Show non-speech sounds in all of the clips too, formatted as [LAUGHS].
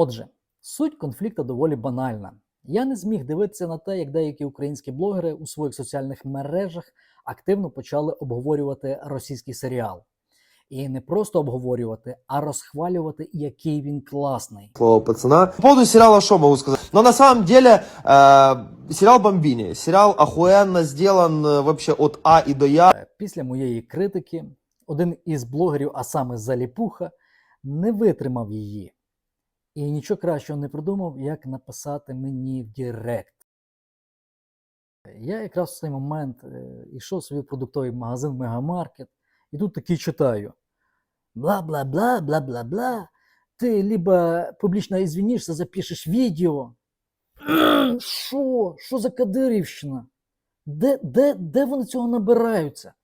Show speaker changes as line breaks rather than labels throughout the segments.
Отже, суть конфлікту доволі банальна. Я не зміг дивитися на те, як деякі українські блогери у своїх соціальних мережах активно почали обговорювати російський серіал. І не просто обговорювати, а розхвалювати, який він класний.
слово пацана. По поводу сериала что могу сказать? Но на самом деле э, сериал Бомбини. Сериал охуенно сделан э, вообще от А и до Я.
Е, Після моєї критики один із блогерів, а саме Заліпуха, не витримав її. І нічого кращого не придумав, як написати мені в Директ. Я якраз в цей момент е, йшов собі в продуктовий магазин Мегамаркет, і тут такий читаю: бла-бла-бла, бла-бла-бла. Ти либо публічно извинишся, запишеш відео. [CLEARS THROAT] Що? Що за кадирівщина? Де, де, де вони цього набираються?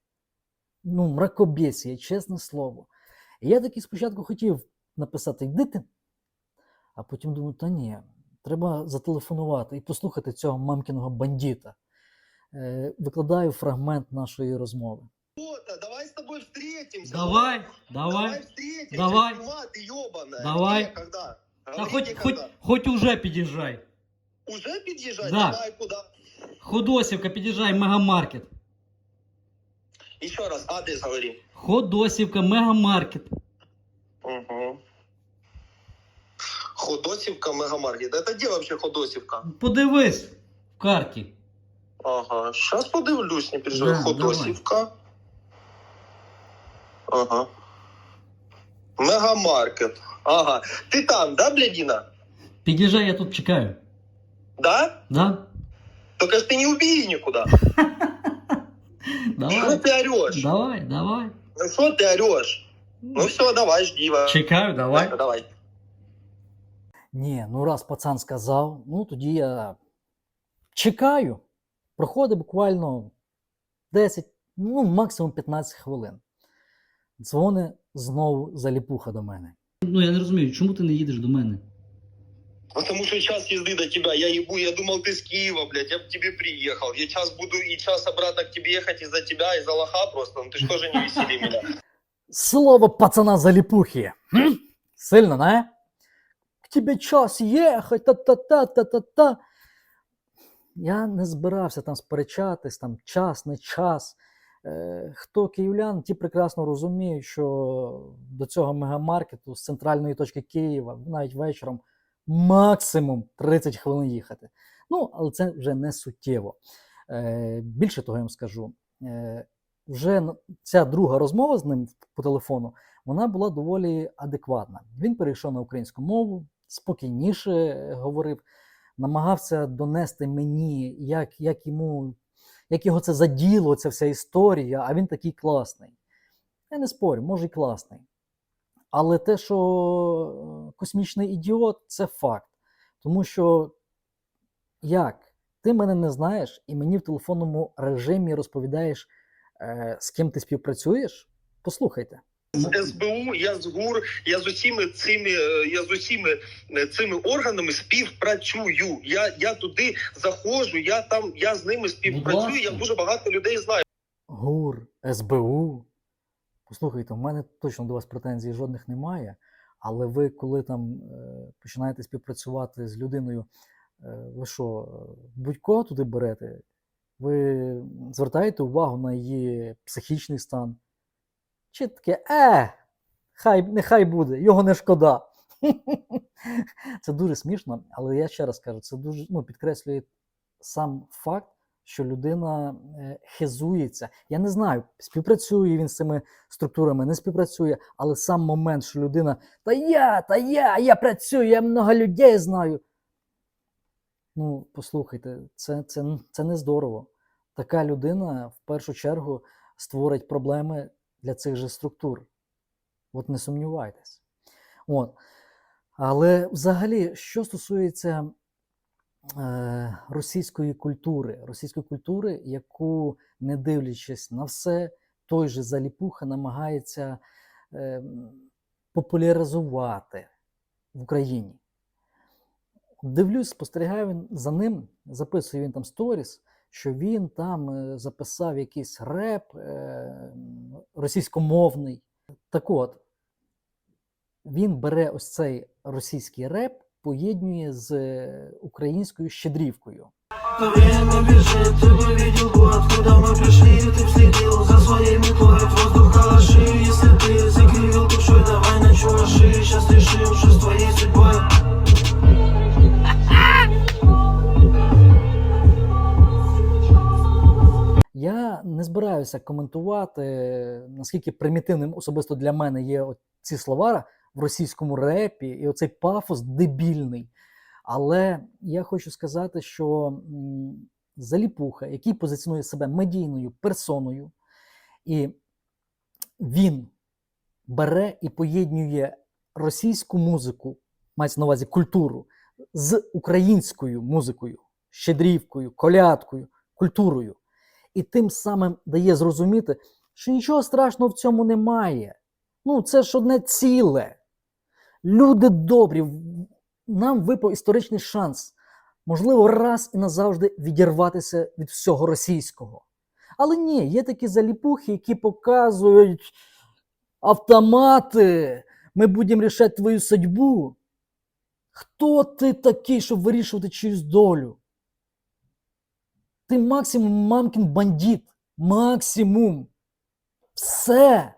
Ну, мракобєсія, чесне слово. Я таки спочатку хотів написати йди ти, а потім думаю, та ні, треба зателефонувати і послухати цього мамкіного бандита. Е, викладаю фрагмент нашої розмови.
Давай с тобой встретимся.
Давай,
Давай
давай.
встретимся.
Давай.
Ебаная.
Давай.
Когда?
Та
Говори,
хоть, хоть, хоть уже під'їжджай.
Уже подъезжать?
Да.
Давай, куда?
Ходосівка, під'їжджай, мегамаркет.
Еще раз, адрес говори.
Ходосівка, мегамаркет.
Угу. Ходосевка, Мегамаркет. Это где вообще Ходосевка?
Подивись в карті.
Ага, сейчас подивлюсь, не переживай.
Да,
Ходосевка. Ага. Мегамаркет. Ага. Ты там, да, блядина?
Під'їжджай, я тут чекаю.
Да?
Да?
Только ж ты не убей никуда. Что
Давай. [LAUGHS]
ты орешь?
Давай, давай.
Ну что ты орешь? Ну все, давай, жди. его.
Чекаю, давай.
Давай.
Ні, ну раз пацан сказав, ну тоді я чекаю. Проходить буквально 10, ну максимум 15 хвилин. Дзвони знову заліпуха до мене.
Ну я не розумію, чому ти не їдеш до мене?
Потому что час езды до тебя. Я ебу, я думал, ты с Киева, блядь, я бы к тебе приехал. Я час буду и час обратно к тебе ехать из-за тебя, из-за лоха просто. Ну ты что же не весели меня?
Слово пацана заліпухи. Хм? Сильно, не? К тебе час їхать, та-та-та-та-та-та. Я не збирався там сперечатись, там час, не час. Е, хто київлян, ті прекрасно розуміють, що до цього мегамаркету з центральної точки Києва навіть вечором максимум 30 хвилин їхати. Ну, але це вже не суттєво. Е, більше того, я вам скажу. Е, вже ця друга розмова з ним по телефону, вона була доволі адекватна. Він перейшов на українську мову, спокійніше е, говорив, намагався донести мені, як, як йому, як його це заділо, ця вся історія, а він такий класний. Я не спорю, може й класний. Але те, що е, космічний ідіот, це факт. Тому що як? Ти мене не знаєш і мені в телефонному режимі розповідаєш, е, з ким ти співпрацюєш? Послухайте.
З СБУ, я з ГУР, я з усіми цими, е, я з усіми е, цими органами співпрацюю. Я, я туди заходжу, я там, я з ними співпрацюю, я дуже багато людей знаю.
ГУР, СБУ. Послухайте, в мене точно до вас претензій жодних немає. Але ви, коли там е, починаєте співпрацювати з людиною, ви що, будь-кого туди берете? Ви звертаєте увагу на її психічний стан? Чи таке, е, хай, нехай буде, його не шкода. [LAUGHS] Це дуже смішно, але я ще раз кажу, це дуже ну, підкреслює сам факт, що людина е, хизується. Я не знаю, співпрацює він з цими структурами, не співпрацює, але сам момент, що людина та я, та я, я працюю, я много людей знаю. Ну, послухайте, це, це, це не здорово. Така людина в першу чергу створить проблеми для цих же структур. От не сумнівайтесь. От. Але взагалі, що стосується е, російської культури, російської культури, яку, не дивлячись на все, той же Заліпуха намагається е, популяризувати в Україні. Дивлюсь, спостерігаю він за ним, записує він там сторіс, що він там е, записав якийсь реп е, російськомовний. Так от, він бере ось цей російський реп поєднує з е, українською щедрівкою.
Но время бежит, ты бы видел бы, откуда мы пришли Ты следил за своей метлой, воздух калаши Если ты
не збираюся коментувати, наскільки примітивним особисто для мене є ці слова в російському репі і оцей пафос дебільний. Але я хочу сказати, що Заліпуха, який позиціонує себе медійною персоною, і він бере і поєднує російську музику, мається на увазі культуру, з українською музикою, щедрівкою, колядкою, культурою і тим самим дає зрозуміти, що нічого страшного в цьому немає. Ну, це ж одне ціле. Люди добрі, нам випав історичний шанс, можливо, раз і назавжди відірватися від всього російського. Але ні, є такі заліпухи, які показують автомати, ми будемо рішати твою судьбу. Хто ти такий, щоб вирішувати чиюсь долю? Ти максимум мамкін бандит. Максимум. Все.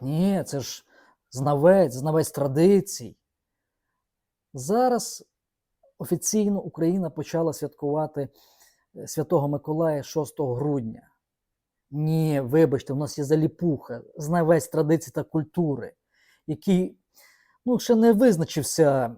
Ні, це ж знавець, знавець традицій. Зараз офіційно Україна почала святкувати е, Святого Миколая 6 грудня. Ні, вибачте, у нас є заліпуха, знавець традицій та культури, який ну, ще не визначився,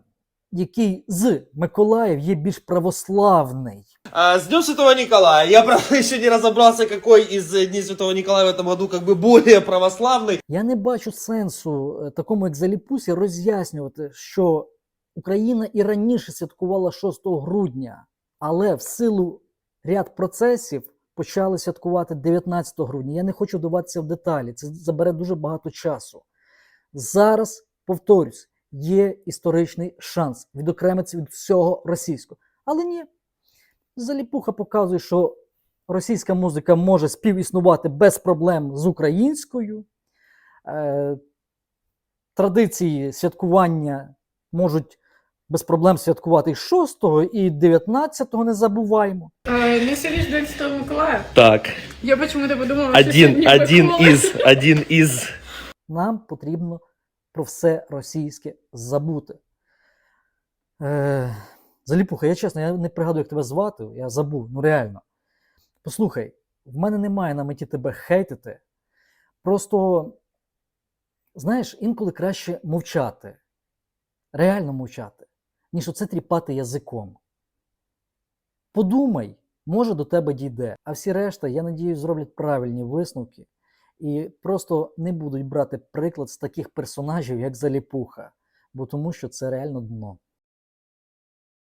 який з Миколаїв є більш православний.
А, С Днем Святого Николая. Я, правда, еще [LAUGHS] не разобрался, какой из э, Дней Святого Николая в этом году как бы более православный.
Я не бачу сенсу е, такому, як Заліпусі, роз'яснювати, що Україна і раніше святкувала 6 грудня, але в силу ряд процесів почали святкувати 19 грудня. Я не хочу вдаватися в деталі, це забере дуже багато часу. Зараз, повторюсь, є історичний шанс відокремитися від всього російського. Але ні, Заліпуха показує, що російська музика може співіснувати без проблем з українською. Е, традиції святкування можуть без проблем святкувати і 6 і 19 не забуваємо.
А, ну, сегодня Миколая.
Так,
Я почему-то подумала, что
один, один из, один из.
Нам потрібно про все російське забути. Е, Заліпуха, я чесно, я не пригадую, як тебе звати, я забув, ну реально. Послухай, в мене немає на меті тебе хейтити. Просто, знаєш, інколи краще мовчати, реально мовчати, ніж оце тріпати язиком. Подумай, може до тебе дійде. А всі решта, я надіюсь, зроблять правильні висновки і просто не будуть брати приклад з таких персонажів, як Заліпуха, бо тому що це реально дно.